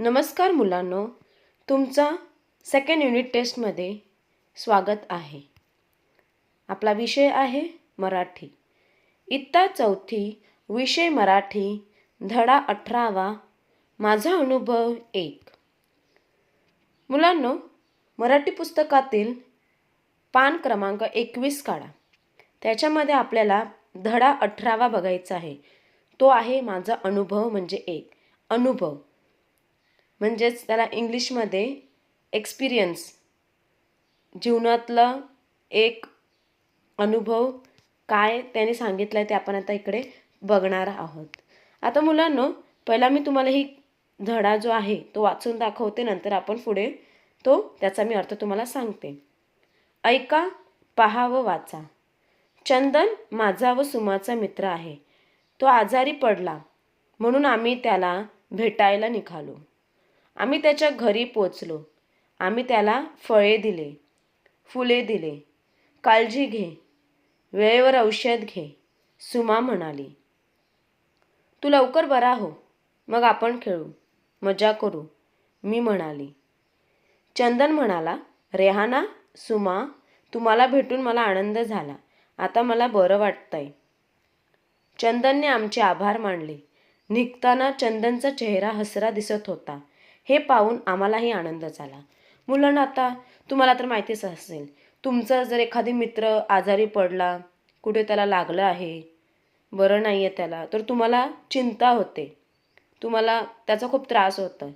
नमस्कार मुलांनो तुमचा सेकंड युनिट टेस्टमध्ये स्वागत आहे. आपला विषय आहे मराठी. इत्ता चौथी विषय मराठी धडा अठरावा माझा अनुभव एक. मुलांनो मराठी पुस्तकातील पान क्रमांक एकवीस काढा. त्याच्यामध्ये आपल्याला धडा अठरावा बघायचा आहे. तो आहे माझा अनुभव म्हणजे एक. अनुभव. म्हणजेच त्याला इंग्लिशमध्ये एक्सपिरियन्स जीवनातला एक अनुभव काय त्याने सांगितलं आहे ते आपण आता इकडे बघणार आहोत. आता मुलांनो पहिला मी तुम्हाला ही धडा जो आहे तो वाचून दाखवते नंतर आपण पुढे तो त्याचा मी अर्थ तुम्हाला सांगते. ऐका पहा व वाचा. चंदन माझा व सुमाचा मित्र आहे. तो आजारी पडला म्हणून आम्ही त्याला भेटायला निघालो. आम्ही त्याच्या घरी पोचलो. आम्ही त्याला फळे दिले फुले दिले काळजी घे वेळेवर औषध घे सुमा म्हणाली. तू लवकर बरा हो मग आपण खेळू मजा करू मी म्हणाली. चंदन म्हणाला रेहाना सुमा तुम्हाला भेटून मला आनंद झाला आता मला बरं वाटतंय. चंदनने आमचे आभार मानले. निघताना चंदनचा चेहरा हसरा दिसत होता. हे पाहून आम्हालाही आनंद झाला. मुलांना आता तुम्हाला तर माहितीच असेल तुमचा जर एखादी मित्र आजारी पडला कुठे त्याला लागलं आहे बरं नाही आहे त्याला तर तुम्हाला चिंता होते. तुम्हाला त्याचा खूप त्रास होतो.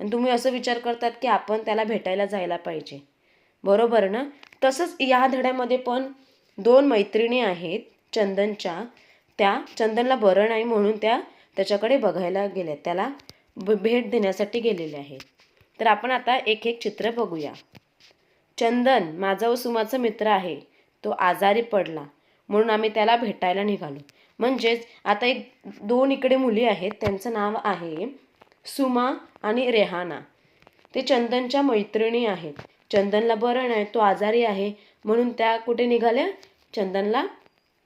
आणि तुम्ही असं विचार करतात की आपण त्याला भेटायला जायला पाहिजे. बरोबर ना? तसंच या धड्यामध्ये पण दोन मैत्रिणी आहेत चंदनच्या. त्या चंदनला बरं नाही म्हणून त्या त्याच्याकडे बघायला गेल्या. त्याला भेट देण्यासाठी गेलेले आहेत. तर आपण आता एक एक चित्र बघूया. चंदन माझा व सुमाचा मित्र आहे. तो आजारी पडला. म्हणून आम्ही त्याला भेटायला निघालो. म्हणजेच आता एक दोन इकडे मुली आहेत. त्यांचं नाव आहे सुमा आणि रेहाना. ते चंदनच्या मैत्रिणी आहेत. चंदनला बरं नाही तो आजारी आहे. म्हणून त्या कुठे निघाल्या? चंदनला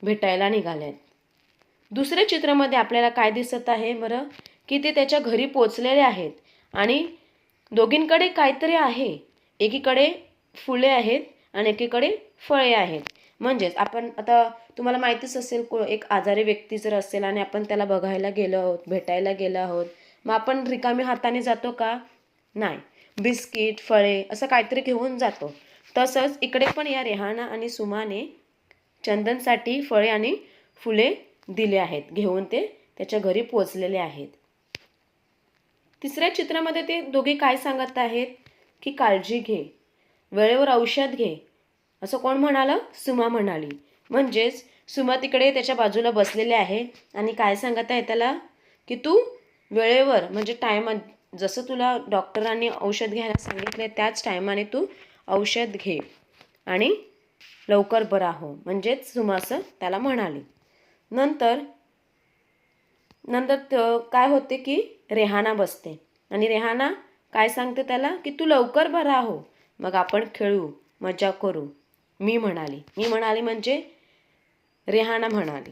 भेटायला निघाल्या दुसऱ्या चित्रामध्ये आपल्याला काय दिसत आहे बरं? की ते त्याच्या घरी पोचलेले आहेत. आणि दोघींकडे काहीतरी आहे. एकीकडे फुले आहेत आणि एकीकडे फळे आहेत. म्हणजेच आपण आता तुम्हाला माहितीच असेल को एक आजारी व्यक्ती जर असेल आणि आपण त्याला बघायला गेलो आहोत भेटायला गेलो आहोत मग आपण रिकामी हाताने जातो का? नाही. बिस्किट फळे असं काहीतरी घेऊन जातो. तसंच इकडे पण या रेहाना आणि सुमाने चंदनसाठी फळे आणि फुले दिले आहेत. घेऊन ते त्याच्या घरी पोचलेले आहेत. तिसऱ्या चित्रामध्ये ते दोघे काय सांगत आहेत? की काळजी घे. वेळेवर औषध घे. असं कोण म्हणालं? सुमा म्हणाली. म्हणजेच सुमा तिकडे त्याच्या बाजूला बसलेले आहे आणि काय सांगत आहे त्याला? की तू वेळेवर म्हणजे टायमा जसं तुला डॉक्टरांनी औषध घ्यायला सांगितलं त्याच टायमाने तू औषध घे आणि लवकर बरा हो. म्हणजेच सुमासं त्याला म्हणाली. नंतर नंतर त- काय होते की रेहाना बसते. आणि रेहाना काय सांगते त्याला? की तू लवकर बरा हो मग आपण खेळू मजा करू. मी म्हणाली. मी म्हणाली म्हणजे रेहाना म्हणाली.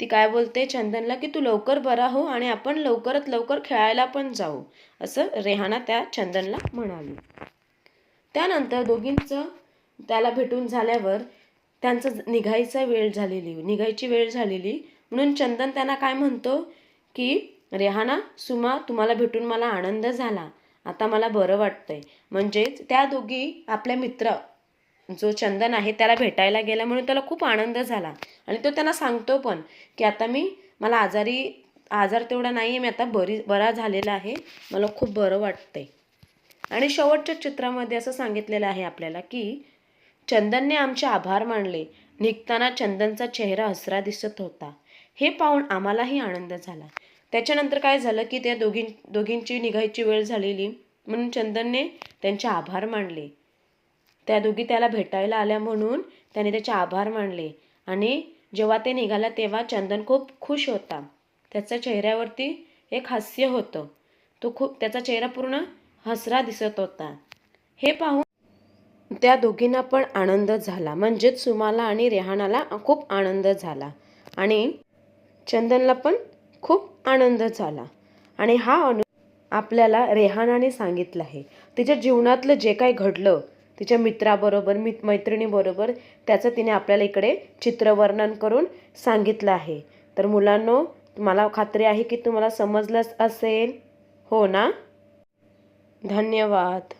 ती काय बोलते? चंदनला की तू लवकर बरा हो आणि आपण लवकरात लवकर खेळायला पण जाऊ असं रेहाना त्या चंदनला म्हणाली. त्यानंतर दोघींचं त्याला भेटून झाल्यावर त्यांचं निघायचा वेळ झालेली निघायची वेळ झालेली. म्हणून चंदन त्यांना काय म्हणतो? की रेहाना सुमा तुम्हाला भेटून मला आनंद झाला. आता मला बरं वाटतंय. म्हणजेच त्या दोघी आपल्या मित्र जो चंदन आहे त्याला भेटायला गेला म्हणून त्याला खूप आनंद झाला. आणि तो त्यांना सांगतो पण की आता मी मला आजारी आजार तेवढा नाही आहे मी आता बरी बरा झालेला आहे. मला खूप बरं वाटतंय. आणि शेवटच्या चित्रामध्ये असं सांगितलेलं आहे आपल्याला की चंदनने आमचे आभार मानले. निघताना चंदनचा चेहरा हसरा दिसत होता. हे पाहून आम्हालाही आनंद झाला. त्याच्यानंतर काय झालं की त्या दोघीं दोघींची निघायची वेळ झालेली म्हणून चंदनने त्यांचे आभार मानले. त्या दोघी त्याला भेटायला आल्या म्हणून त्याने त्याचे आभार मानले आणि जेव्हा ते निघाला तेव्हा चंदन खूप खुश होता. त्याच्या चेहऱ्यावरती एक हास्य होतं. तो खूप त्याचा चेहरा पूर्ण हसरा दिसत होता. हे पाहून त्या दोघींना पण आनंद झाला. म्हणजेच सुमाला आणि रेहानाला खूप आनंद झाला. आणि चंदनला पण खूप आनंद झाला. आणि हा अनु आपल्याला रेहानाने सांगितलं आहे. तिच्या जीवनातलं जे काही घडलं तिच्या मित्राबरोबर मित मैत्रिणीबरोबर त्याचं तिने आपल्याला इकडे चित्रवर्णन करून सांगितलं आहे. तर मुलांनो मला खात्री आहे की तुम्हाला समजलंच असेल. हो ना? धन्यवाद.